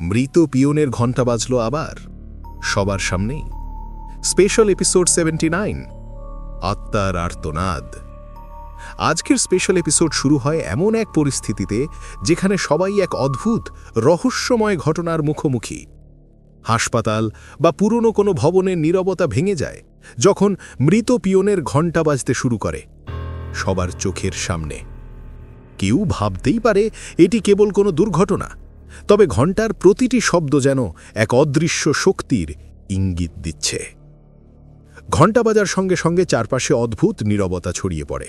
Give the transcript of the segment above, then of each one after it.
মৃত পিয়নের ঘণ্টা বাজল আবার। সবার সামনেই। Special episode seventy nine. আত্মার আর্তনাদ। আজকের স্পেশাল এপিসোড শুরু হয় এমন এক পরিস্থিতিতে যেখানে সবাই এক অদ্ভুত, রহস্যময় ঘটনার মুখোমুখি। হাসপাতাল বা পুরনো কোনো ভবনের নীরবতা ভেঙে যায় যখন মৃত পিয়নের ঘণ্টা বাজতে শুরু করে। সবার চোখের সামনে। কেউ ভাবতেই পারে এটি কেবল কোনো দুর্ঘটনা। তবে ঘণ্টার প্রতিটি শব্দ যেন এক অদৃশ্য শক্তির ইঙ্গিত দিচ্ছে। ঘণ্টা বাজার সঙ্গে সঙ্গে চারপাশে অদ্ভুত নীরবতা ছড়িয়ে পড়ে।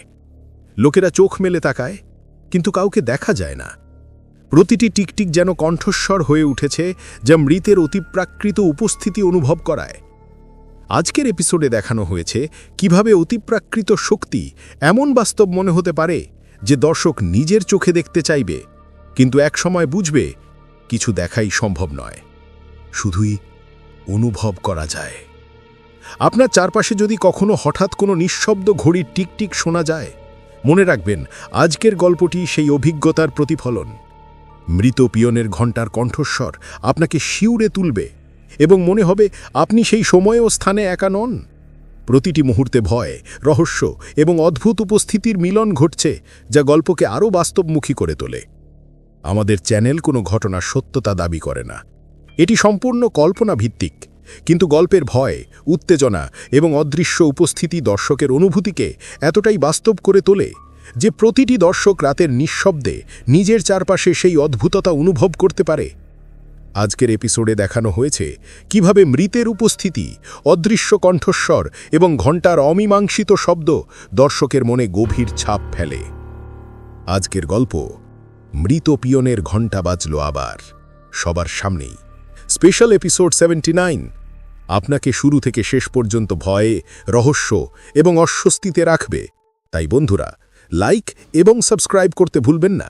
লোকেরা চোখ মেলে তাকায়, কিন্তু কাউকে দেখা যায় না। প্রতিটি টিকটিক যেন কণ্ঠস্বর হয়ে উঠেছে, যা মৃতের অতিপ্রাকৃত উপস্থিতি অনুভব করায়। আজকের এপিসোডে দেখানো হয়েছে কীভাবে অতিপ্রাকৃত শক্তি এমন বাস্তব মনে হতে পারে যে দর্শক নিজের চোখে দেখতে চাইবে, কিন্তু একসময় বুঝবে কিছু দেখাই সম্ভব নয়। শুধুই অনুভব করা যায়। আপনার চারপাশে যদি কখনো হঠাৎ কোনো নিঃশব্দ ঘড়ির টিকটিক শোনা যায়, মনে রাখবেন, আজকের গল্পটি সেই অভিজ্ঞতার প্রতিফলন। মৃত পিয়নের ঘণ্টার কণ্ঠস্বর আপনাকে শিউরে তুলবে এবং মনে হবে, আপনি সেই সময় ও স্থানে একা নন। প্রতিটি মুহূর্তে ভয়, রহস্য এবং অদ্ভুত উপস্থিতির মিলন ঘটছে, যা গল্পকে আরও বাস্তবমুখী করে তোলে। আমাদের চ্যানেল কোনো ঘটনার সত্যতা দাবি করে না। এটি সম্পূর্ণ কল্পনা ভিত্তিক কিন্তু গল্পের ভয়, উত্তেজনা এবং অদৃশ্য উপস্থিতি দর্শকের অনুভূতিকে এতটাই বাস্তব করে তোলে যে প্রতিটি দর্শক রাতের নিঃশব্দে নিজের চারপাশে সেই অদ্ভুততা অনুভব করতে পারে। আজকের এপিসোডে দেখানো হয়েছে কীভাবে মৃতের উপস্থিতি, অদৃশ্য কণ্ঠস্বর এবং ঘণ্টার অমীমাংসিত শব্দ দর্শকের মনে গভীর ছাপ ফেলে। আজকের গল্প মৃত পিয়নের ঘণ্টা বাজল আবার। সবার সামনেই। Special episode seventy nine. আপনাকে শুরু থেকে শেষ পর্যন্ত ভয়ে, রহস্য এবং অস্বস্তিতে রাখবে। তাই বন্ধুরা, লাইক এবং সাবস্ক্রাইব করতে ভুলবেন না।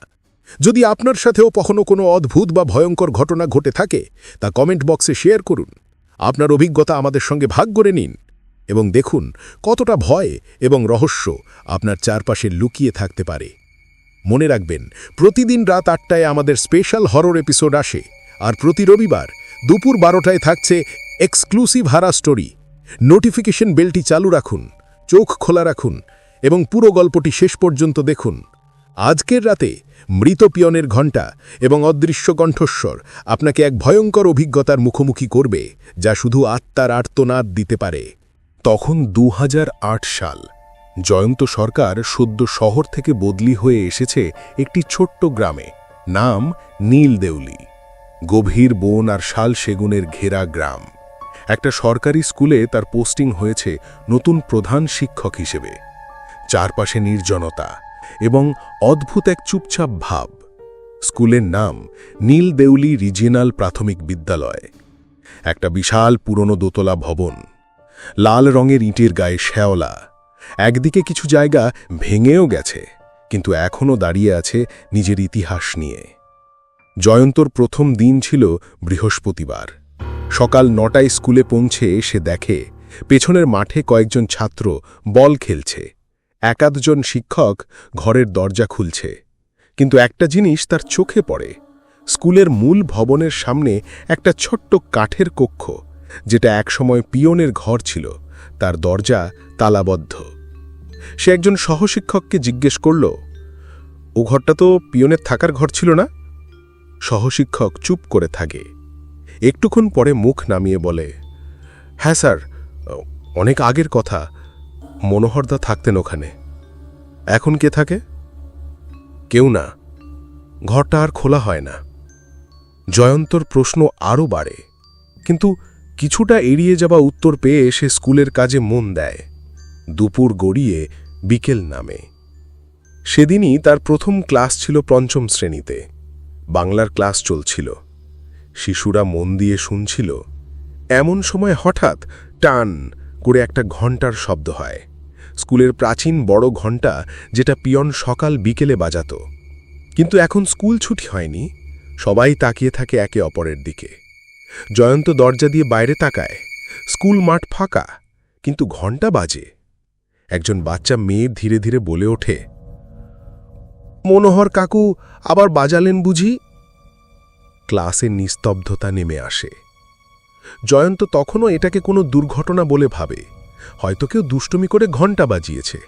যদি আপনার সাথেও কখনো কোনো অদ্ভুত বা ভয়ঙ্কর ঘটনা ঘটে থাকে, তা কমেন্ট বক্সে শেয়ার করুন। আপনার অভিজ্ঞতা আমাদের সঙ্গে ভাগ করে নিন। এবং দেখুন কতটা ভয় এবং রহস্য আপনার চারপাশে লুকিয়ে থাকতে পারে। মনে রাখবেন, প্রতিদিন রাত আটটায় আমাদের স্পেশাল হরর এপিসোড আসে আর প্রতি রবিবার দুপুর বারোটায় থাকছে এক্সক্লুসিভ হারা স্টোরি। নোটিফিকেশন বেলটি চালু রাখুন, চোখ খোলা রাখুন এবং পুরো গল্পটি শেষ পর্যন্ত দেখুন। আজকের রাতে মৃত পিয়নের ঘণ্টা এবং অদৃশ্য কণ্ঠস্বর আপনাকে এক ভয়ঙ্কর অভিজ্ঞতার মুখোমুখি করবে, যা শুধু আত্মার আর্তনাদ দিতে পারে। তখন দু হাজার আট সাল জয়ন্ত সরকার সদ্য শহর থেকে বদলি হয়ে এসেছে একটি ছোট্ট গ্রামে, নাম নীলদেউলি। গভীর বন আর শাল সেগুনের ঘেরা গ্রাম। একটা সরকারি স্কুলে তার পোস্টিং হয়েছে নতুন প্রধান শিক্ষক হিসেবে। চারপাশে নির্জনতা এবং অদ্ভুত এক চুপচাপ ভাব। স্কুলের নাম নীলদেউলি রিজিনাল প্রাথমিক বিদ্যালয়। একটা বিশাল পুরনো দোতলা ভবন। লাল রঙের ইটের গায়ে শ্যাওলা। একদিকে কিছু জায়গা ভেঙেও গেছে, কিন্তু এখনও দাঁড়িয়ে আছে নিজের ইতিহাস নিয়ে। জয়ন্তর প্রথম দিন ছিল বৃহস্পতিবার। সকাল নটায় স্কুলে পৌঁছে সে দেখে, পেছনের মাঠে কয়েকজন ছাত্র বল খেলছে। একাধজন শিক্ষক ঘরের দরজা খুলছে, কিন্তু একটা জিনিস তার চোখে পড়ে। স্কুলের মূল ভবনের সামনে একটা ছোট্ট কাঠের কক্ষ, যেটা একসময় পিয়নের ঘর ছিল, তার দরজা তালাবদ্ধ। সে একজন সহশিক্ষককে জিজ্ঞেস করল, ও ঘরটা তো পিয়নের থাকার ঘর ছিল না? সহশিক্ষক চুপ করে থাকে। একটুক্ষণ পরে মুখ নামিয়ে বলে হ্যাঁ স্যার, অনেক আগের কথা। মনোহরদা থাকতেন ওখানে। এখন কে থাকে? কেউ না। ঘরটা আর খোলা হয় না। জয়ন্তর প্রশ্ন আরও বাড়ে। কিন্তু কিছুটা এড়িয়ে যাওয়া উত্তর পেয়ে সে স্কুলের কাজে মন দেয়। দুপুর গড়িয়ে বিকেল নামে। সেদিনই তার প্রথম ক্লাস ছিল পঞ্চম শ্রেণীতে। বাংলার ক্লাস চলছিল। শিশুরা মন দিয়ে শুনছিল। এমন সময় হঠাৎ টান করে একটা ঘণ্টার শব্দ হয়। স্কুলের প্রাচীন বড় ঘণ্টা যেটা পিয়ন সকাল বিকেলে বাজাত। কিন্তু এখন স্কুল ছুটি হয়নি। সবাই তাকিয়ে থাকে একে অপরের দিকে। জয়ন্ত দরজা দিয়ে বাইরে তাকায়। স্কুল মাঠ ফাঁকা, কিন্তু ঘণ্টা বাজে। একজন বাচ্চা মেয়ে ধীরে ধীরে বলে ওঠে, মনোহর কাকু, আবার বাজালেন বুঝি? ক্লাসে নিস্তব্ধতা নেমে আসে। জয়ন্ত তখনও এটাকে কোনো দুর্ঘটনা বলে ভাবে, হয়তো কেউ দুষ্টুমি করে ঘণ্টা বাজিয়েছে,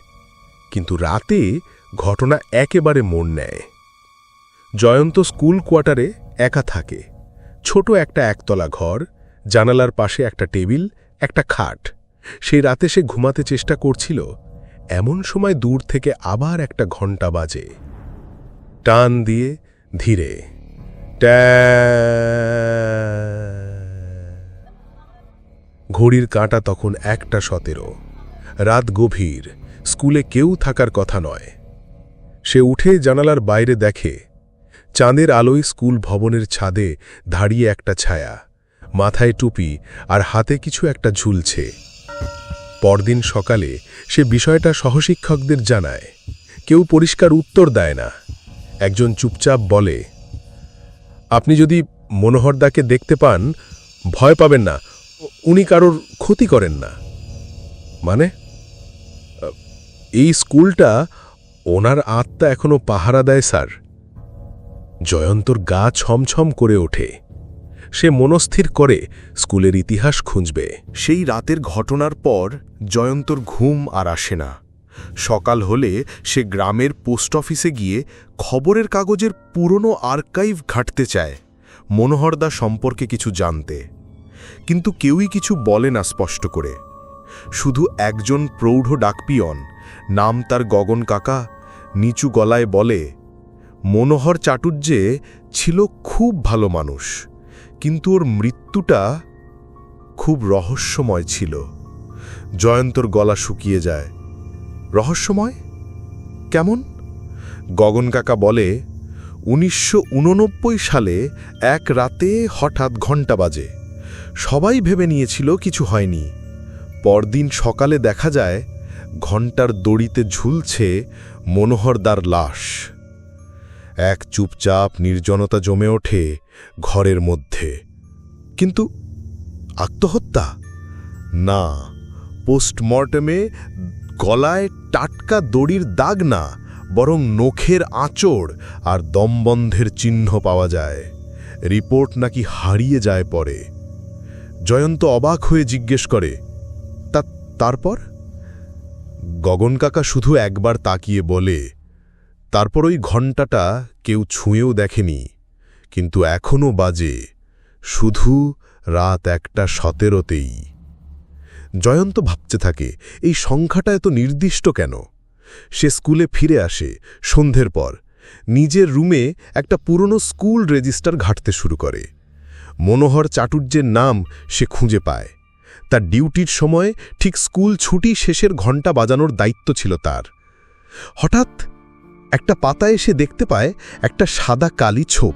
কিন্তু রাতে ঘটনা একেবারে মন নেয়। জয়ন্ত স্কুল কোয়ার্টারে একা থাকে, ছোট একটা একতলা ঘর, জানালার পাশে একটা টেবিল, একটা খাট। সেই রাতে সে ঘুমাতে চেষ্টা করছিল, এমন সময় দূর থেকে আবার একটা ঘণ্টা বাজে। টান দিয়ে ধীরে ঘড়ির কাঁটা তখন একটা সতেরো। রাত গভীর, স্কুলে কেউ থাকার কথা নয়। সে উঠে জানালার বাইরে দেখে, চাঁদের আলোয় স্কুল ভবনের ছাদে দাঁড়িয়ে একটা ছায়া, মাথায় টুপি আর হাতে কিছু একটা ঝুলছে। পরদিন সকালে সে বিষয়টা সহশিক্ষকদের জানায়। কেউ পরিষ্কার উত্তর দেয় না। একজন চুপচাপ বলে, আপনি যদি মনোহরদাকে দেখতে পান, ভয় পাবেন না। উনি কারোর ক্ষতি করেন না। মানে? এই স্কুলটা ওনার আত্মা এখনও পাহারা দেয়, স্যার। জয়ন্তর গা ছমছম করে ওঠে। সে মনস্থির করে স্কুলের ইতিহাস খুঁজবে। সেই রাতের ঘটনার পর জয়ন্তর ঘুম আর আসে না। সকাল হলে সে গ্রামের পোস্ট অফিসে গিয়ে খবরের কাগজের পুরনো আর্কাইভ ঘাঁটতে চায়, মনোহরদা সম্পর্কে কিছু জানতে। কিন্তু কেউই কিছু বলে না স্পষ্ট করে। শুধু একজন প্রৌঢ় ডাকপিয়ন, নাম তার গগন কাকা, নিচু গলায় বলে, মনোহর চাটুর্যে ছিল খুব ভালো মানুষ, কিন্তু ওর মৃত্যুটা খুব রহস্যময় ছিল। জয়ন্তর গলা শুকিয়ে যায়। রহস্যময়? কেমন? গগন কাকা বলে, উনিশশো উননব্বই সালে এক রাতে হঠাৎ ঘণ্টা বাজে। সবাই ভেবে নিয়েছিল কিছু হয়নি। পরদিন সকালে দেখা যায়, ঘণ্টার দড়িতে ঝুলছে মনোহরদার লাশ। এক চুপচাপ নির্জনতা জমে ওঠে ঘরের মধ্যে। কিন্তু আত্মহত্যা? না। পোস্টমর্টেমে গলায় টাটকা দড়ির দাগ না, বরং নখের আঁচড় আর দমবন্ধের চিহ্ন পাওয়া যায়। রিপোর্ট নাকি হারিয়ে যায় পরে। জয়ন্ত অবাক হয়ে জিজ্ঞেস করে, তা তারপর? গগন কাকা শুধু একবার তাকিয়ে বলে, তারপর ওই ঘণ্টাটা কেউ ছুঁয়েও দেখেনি, কিন্তু এখনও বাজে। শুধু রাত একটা সতেরোতেই। জয়ন্ত ভাবতে থাকে, এই সংখ্যাটা এত নির্দিষ্ট কেন? সে স্কুলে ফিরে আসে সন্ধ্যের পর। নিজের রুমে একটা পুরনো স্কুল রেজিস্টার ঘাঁটতে শুরু করে। মনোহর চাটুর্যের নাম সে খুঁজে পায়। তার ডিউটির সময় ঠিক স্কুল ছুটি শেষের ঘণ্টা বাজানোর দায়িত্ব ছিল তার। হঠাৎ একটা পাতায় সে দেখতে পায় একটা সাদা কালি ছোপ।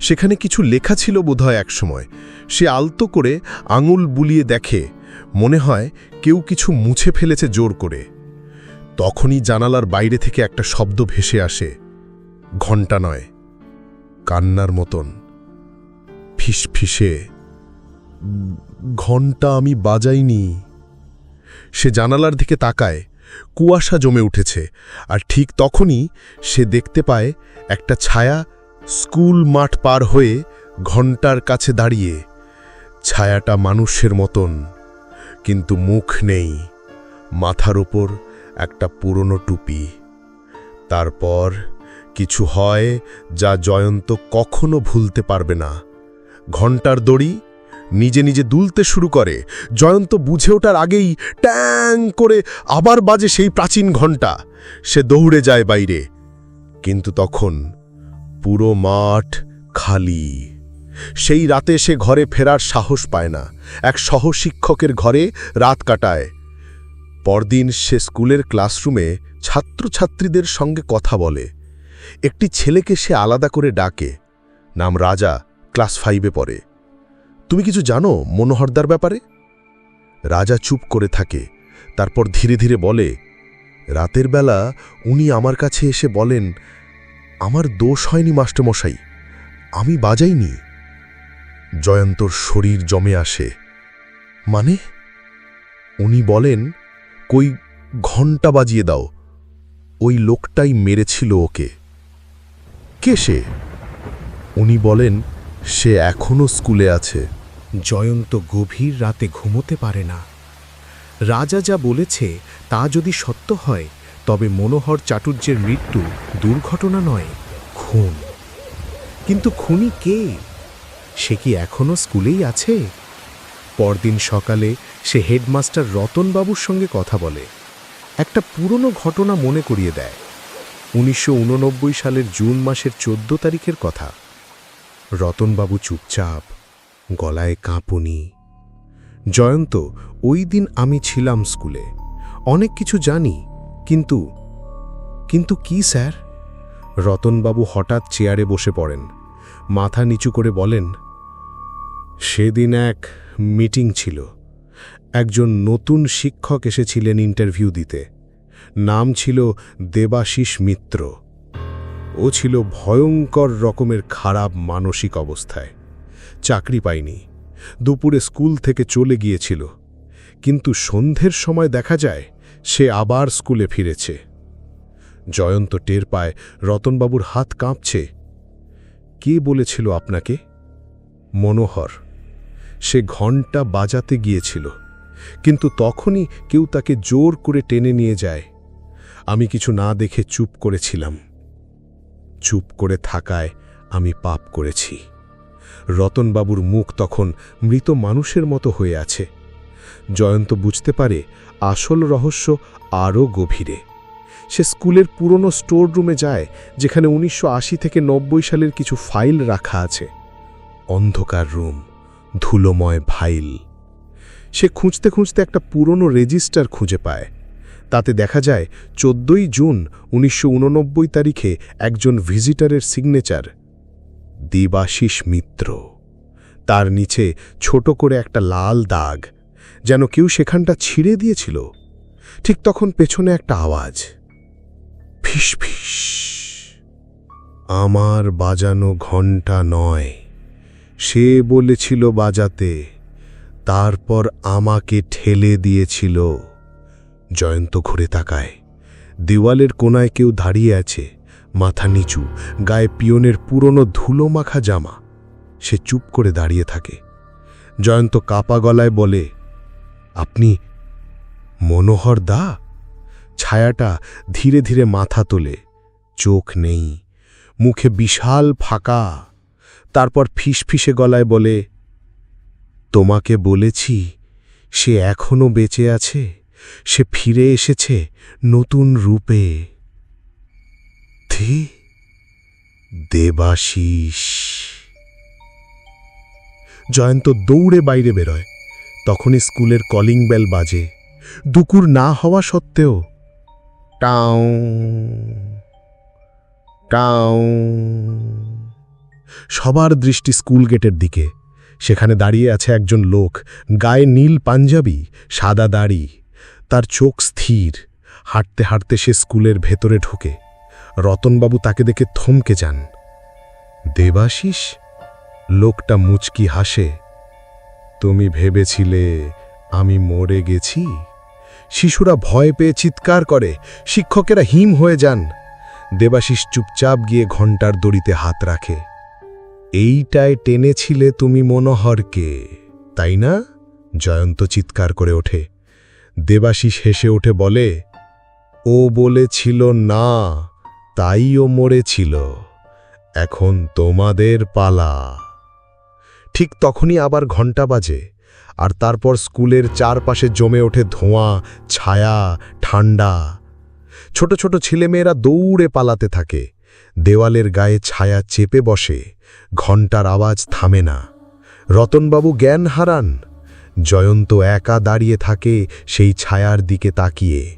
সেখানে কিছু লেখা ছিল বোধহয় একসময়। সে আলতো করে আঙুল বুলিয়ে দেখে মনে হয় কেউ কিছু মুছে ফেলেছে জোর করে। তখনই জানালার বাইরে থেকে একটা শব্দ ভেসে আসে। ঘণ্টা নয়। কান্নার মতন। ফিসফিসে। ঘণ্টা আমি বাজাইনি। সে জানালার দিকে তাকায়। কুয়াশা জমে উঠেছে। আর ঠিক তখনই সে দেখতে পায় একটা ছায়া স্কুল মাঠ পার হয়ে ঘণ্টার কাছে দাঁড়িয়ে। ছায়াটা মানুষের মতন। কিন্তু মুখ নেই, মাথার ওপর একটা পুরনো টুপি। তারপর কিছু হয় যা জয়ন্ত কখনো ভুলতে পারবে না। ঘণ্টার দড়ি নিজে নিজে দুলতে শুরু করে। জয়ন্ত বুঝে ওঠার আগেই ট্যাং করে আবার বাজে সেই প্রাচীন ঘণ্টা সে দৌড়ে যায় বাইরে, কিন্তু তখন পুরো মাঠ খালি। সেই রাতে সে ঘরে ফেরার সাহস পায় না। এক সহশিক্ষকের ঘরে রাত কাটায়। পরদিন সে স্কুলের ক্লাসরুমে ছাত্রছাত্রীদের সঙ্গে কথা বলে। একটি ছেলেকে সে আলাদা করে ডাকে। নাম রাজা, ক্লাস ফাইভে পড়ে। তুমি কিছু জানো মনোহরদার ব্যাপারে? রাজা চুপ করে থাকে। তারপর ধীরে ধীরে বলে, রাতের বেলা উনি আমার কাছে এসে বলেন, আমার দোষ হয়নি, মাস্টারমশাই। আমি বাজাইনি। জয়ন্তর শরীর জমে আসে। মানে? উনি বলেন, কই, ঘণ্টা বাজিয়ে দাও। ওই লোকটাই মেরেছিল ওকে। কে সে? উনি বলেন, সে এখনও স্কুলে আছে। জয়ন্ত গভীর রাতে ঘুমোতে পারে না। রাজা যা বলেছে তা যদি সত্য হয়, তবে মনোহর চাটুর্যের মৃত্যু দুর্ঘটনা নয়, খুন। কিন্তু খুনি কে? সে কি এখনও স্কুলেই আছে? পরদিন সকালে সে হেডমাস্টার রতনবাবুর সঙ্গে কথা বলে। একটা পুরনো ঘটনা মনে করিয়ে দেয়। উনিশশো উননব্বই সালের জুন মাসের চোদ্দ তারিখের কথা। রতনবাবু চুপচাপ, গলায় কাঁপুনি। জয়ন্ত, ওই দিন আমি ছিলাম স্কুলে। অনেক কিছু জানি, কিন্তু কিন্তু কি স্যার? রতনবাবু হঠাৎ চেয়ারে বসে পড়েন। মাথা নিচু করে বলেন সেদিন এক মিটিং ছিল। একজন নতুন শিক্ষক এসেছিলেন ইন্টারভিউ দিতে। নাম ছিল দেবাশিস মিত্র। ও ছিল ভয়ঙ্কর রকমের খারাপ মানসিক অবস্থায়। চাকরি পায়নি। দুপুরে স্কুল থেকে চলে গিয়েছিল। কিন্তু সন্ধ্যের সময় দেখা যায়, সে আবার স্কুলে ফিরেছে। জয়ন্ত টের পায়, রতনবাবুর হাত কাঁপছে। কে বলেছিল আপনাকে? মনোহর। সে ঘণ্টা বাজাতে গিয়েছিল, কিন্তু তখনই কেউ তাকে জোর করে টেনে নিয়ে যায়। আমি কিছু না দেখে চুপ করেছিলাম। চুপ করে থাকায় আমি পাপ করেছি। রতনবাবুর মুখ তখন মৃত মানুষের মতো হয়ে আছে। জয়ন্ত বুঝতে পারে আসল রহস্য আরও গভীরে। সে স্কুলের পুরনো স্টোর রুমে যায়, যেখানে উনিশশো আশি থেকে নব্বই সালের কিছু ফাইল রাখা আছে। অন্ধকার রুম। ধুলোময় ভাইল সে খুঁজতে খুঁজতে একটা পুরনো রেজিস্টার খুঁজে পায়। তাতে দেখা যায়, চোদ্দই জুন উনিশশো উননব্বই তারিখে একজন ভিজিটারের সিগনেচার, দেবাশিস মিত্র। তার নিচে ছোট করে একটা লাল দাগ, যেন কেউ সেখানটা ছিঁড়ে দিয়েছিল। ঠিক তখন পেছনে একটা আওয়াজ, ফিস ফিস। আমার বাজানো ঘণ্টা নয়। সে বলেছিল বাজাতে, তারপর আমাকে ঠেলে দিয়েছিল। জয়ন্ত ঘুরে তাকায়। দেওয়ালের কোনায় কেউ দাঁড়িয়ে আছে, মাথা নিচু, গায়ে পিয়নের পুরনো ধুলো মাখা জামা। সে চুপ করে দাঁড়িয়ে থাকে। জয়ন্ত কাপা গলায় বলে, আপনি মনোহর দা? ছায়াটা ধীরে ধীরে মাথা তোলে। চোখ নেই, মুখে বিশাল ফাঁকা। তারপর ফিসফিসে গলায় বলে, তোমাকে বলেছি, সে এখনও বেঁচে আছে, সে ফিরে এসেছে নতুন রূপে। থি দেবাশিস। জয়ন্ত দৌড়ে বাইরে বেরোয়। তখনই স্কুলের কলিং বেল বাজে। দুকুর না হওয়া সত্ত্বেও টাও টাও সবার দৃষ্টি স্কুল গেটের দিকে। সেখানে দাঁড়িয়ে আছে একজন লোক, গায়ে নীল পাঞ্জাবি, সাদা দাড়ি। তার চোখ স্থির। হাঁটতে হাঁটতে সে স্কুলের ভেতরে ঢোকে। রতনবাবু তাকে দেখে থমকে যান। দেবাশিস? লোকটা মুচকি হাসে। তুমি ভেবেছিলে আমি মরে গেছি? শিশুরা ভয় পেয়ে চিৎকার করে। শিক্ষকেরা হিম হয়ে যান। দেবাশিস চুপচাপ গিয়ে ঘণ্টার দড়িতে হাত রাখে। এইটায় টেনেছিলে তুমি মনোহরকে, তাই না? জয়ন্ত চিৎকার করে ওঠে। দেবাশিস হেসে ওঠে বলে, ও বলেছিল না, তাই ও মরেছিল। এখন তোমাদের পালা। ঠিক তখনই আবার ঘণ্টা বাজে, আর তারপর স্কুলের চারপাশে জমে ওঠে ধোঁয়া, ছায়া ঠান্ডা ছোট ছোট ছেলেমেয়েরা দৌড়ে পালাতে থাকে। দেওয়ালের গায়ে ছায়া চেপে বসে। ঘণ্টার আওয়াজ থামে না। রতনবাবু জ্ঞান হারান। জয়ন্ত একা দাঁড়িয়ে থাকে সেই ছায়ার দিকে তাকিয়ে।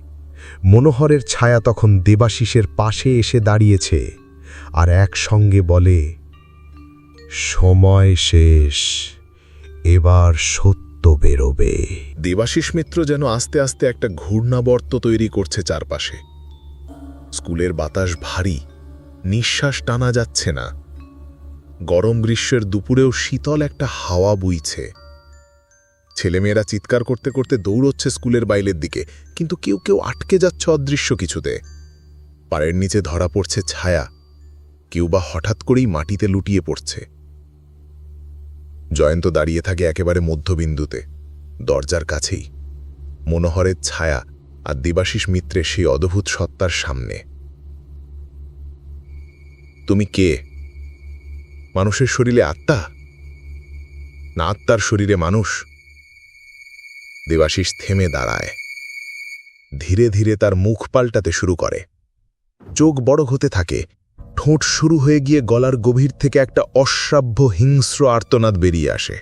মনোহরের ছায়া তখন দেবাশিসের পাশে এসে দাঁড়িয়েছে আর একসঙ্গে বলে, সময় শেষ, এবার সত্য বেরোবে। দেবাশিস মিত্র যেন আস্তে আস্তে একটা ঘূর্ণাবর্ত তৈরি করছে চারপাশে। স্কুলের বাতাস ভারী, নিঃশ্বাস টানা যাচ্ছে না। গরম গ্রীষ্মের দুপুরেও শীতল একটা হাওয়া বইছে। ছেলেমেয়েরা চিৎকার করতে করতে দৌড়চ্ছে স্কুলের বাইরের দিকে, কিন্তু কেউ কেউ আটকে যাচ্ছে অদৃশ্য কিছুতে। পায়ের নিচে ধরা পড়ছে ছায়া, কেউ বা হঠাৎ করেই মাটিতে লুটিয়ে পড়ছে। জয়ন্ত দাঁড়িয়ে থাকে একেবারে মধ্যবিন্দুতে, দরজার কাছেই। মনোহরের ছায়া আর দেবাশিস মিত্রের সেই অদ্ভুত সত্তার সামনে। তুমি কে? মানুষের শরীরে আত্মা? না আত্মার শরীরে মানুষ? দেবাশিস থেমে দাঁড়ায়। ধীরে ধীরে তার মুখ পাল্টাতে শুরু করে। চোখ বড় হতে থাকে। ঠোঁট শুরু হয়ে গিয়ে গলার গভীর থেকে একটা অশ্রাব্য হিংস্র আর্তনাদ বেরিয়ে আসে।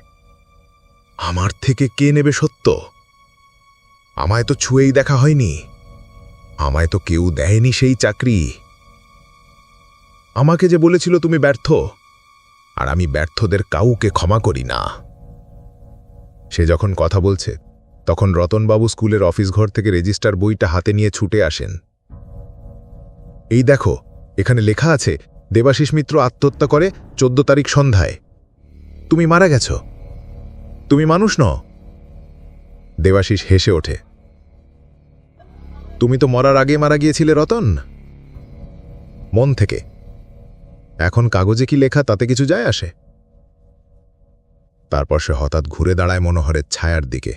আমার থেকে কে নেবে সত্য? আমায় তো ছুঁয়েই দেখা হয়নি। আমায় তো কেউ দেয়নি সেই চাকরি। আমাকে যে বলেছিল তুমি ব্যর্থ আর আমি ব্যর্থদের কাউকে ক্ষমা করি না। সে যখন কথা বলছে, তখন রতনবাবু স্কুলের অফিস ঘর থেকে রেজিস্টার বইটা হাতে নিয়ে ছুটে আসেন। এই দেখো, এখানে লেখা আছে, দেবাশিস মিত্র আত্মহত্যা করে চোদ্দ তারিখ সন্ধ্যায়। তুমি মারা গেছ। তুমি মানুষ ন দেবাশিস হেসে ওঠে। তুমি তো মরার আগে মারা গিয়েছিলে রতন? মন থেকে। এখন কাগজে কি লেখা তাতে কিছু যায় আসে? তারপর সে হঠাৎ ঘুরে দাঁড়ায় মনোহরের ছায়ার দিকে।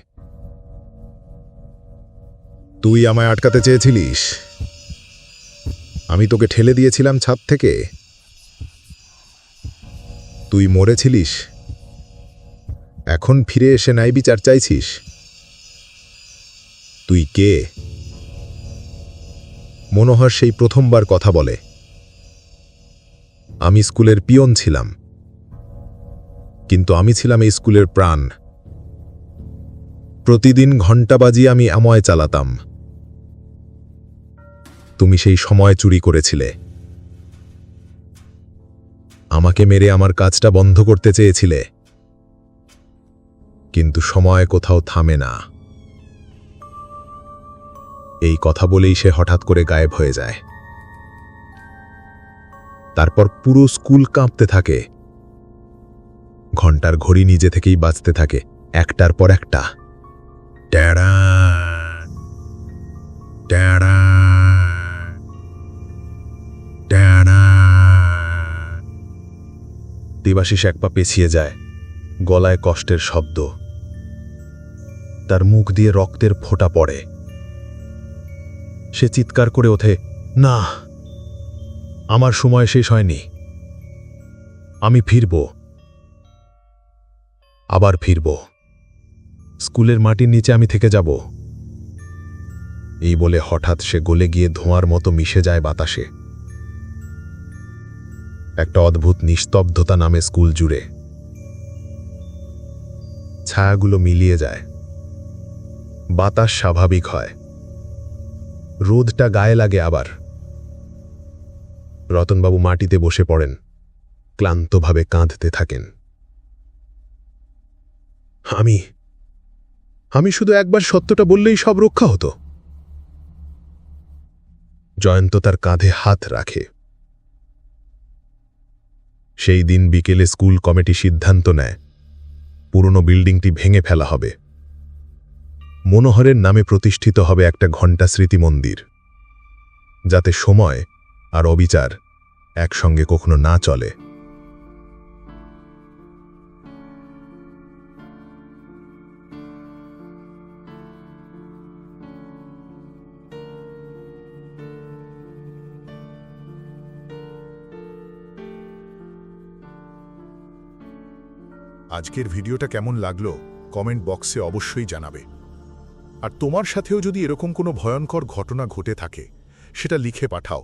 তুই আমায় আটকাতে চেয়েছিলিস? আমি তোকে ঠেলে দিয়েছিলাম ছাদ থেকে। তুই মরেছিলিস? এখন ফিরে এসে নাই বিচার চাইছিস? তুই কে? মনোহর সেই প্রথমবার কথা বলে। আমি স্কুলের পিয়ন ছিলাম। কিন্তু আমি ছিলাম এই স্কুলের প্রাণ। প্রতিদিন ঘণ্টা বাজিয়ে আমি আময় চালাতাম। তুমি সেই সময় চুরি করেছিলে। আমাকে মেরে আমার কাজটা বন্ধ করতে চেয়েছিলে। কিন্তু সময় কোথাও থামে না। এই কথা বলেই সে হঠাৎ করে গায়েব হয়ে যায়। তারপর পুরো স্কুল কাঁপতে থাকে। ঘণ্টার ঘড়ি নিজে থেকেই বাজতে থাকে, একটার পর একটা। দেবাশিস এক পা পেছিয়ে যায়, গলায় কষ্টের শব্দ। তার মুখ দিয়ে রক্তের ফোঁটা পড়ে। সে চিৎকার করে ওঠে, না! আমার সময় শেষ হয়নি। আমি ফিরব। আবার ফিরব। স্কুলের মাটির নিচে আমি থেকে যাব। এই বলে হঠাৎ সে গলে গিয়ে ধোঁয়ার মতো মিশে যায় বাতাসে। একটা অদ্ভুত নিস্তব্ধতা নামে স্কুল জুড়ে। ছায়াগুলো মিলিয়ে যায়। বাতাস স্বাভাবিক হয়। রোদটা গায়ে লাগে আবার। রতনবাবু মাটিতে বসে পড়েন, ক্লান্তভাবে কাঁদতে থাকেন। আমি আমি শুধু একবার সত্যটা বললেই সব রক্ষা হতো। জয়ন্ত তার কাঁধে হাত রাখে। সেই দিন বিকেলে স্কুল কমিটি সিদ্ধান্ত নেয়, পুরনো বিল্ডিংটি ভেঙে ফেলা হবে। মনোহরের নামে প্রতিষ্ঠিত হবে একটা ঘণ্টা স্মৃতি মন্দির যাতে সময় আর অবিচার একসঙ্গে কখনো না চলে। আজকের ভিডিওটা কেমন লাগল, কমেন্ট বক্সে অবশ্যই জানাবে। আর তোমার সাথেও যদি এরকম কোনো ভয়ঙ্কর ঘটনা ঘটে থাকে, সেটা লিখে পাঠাও।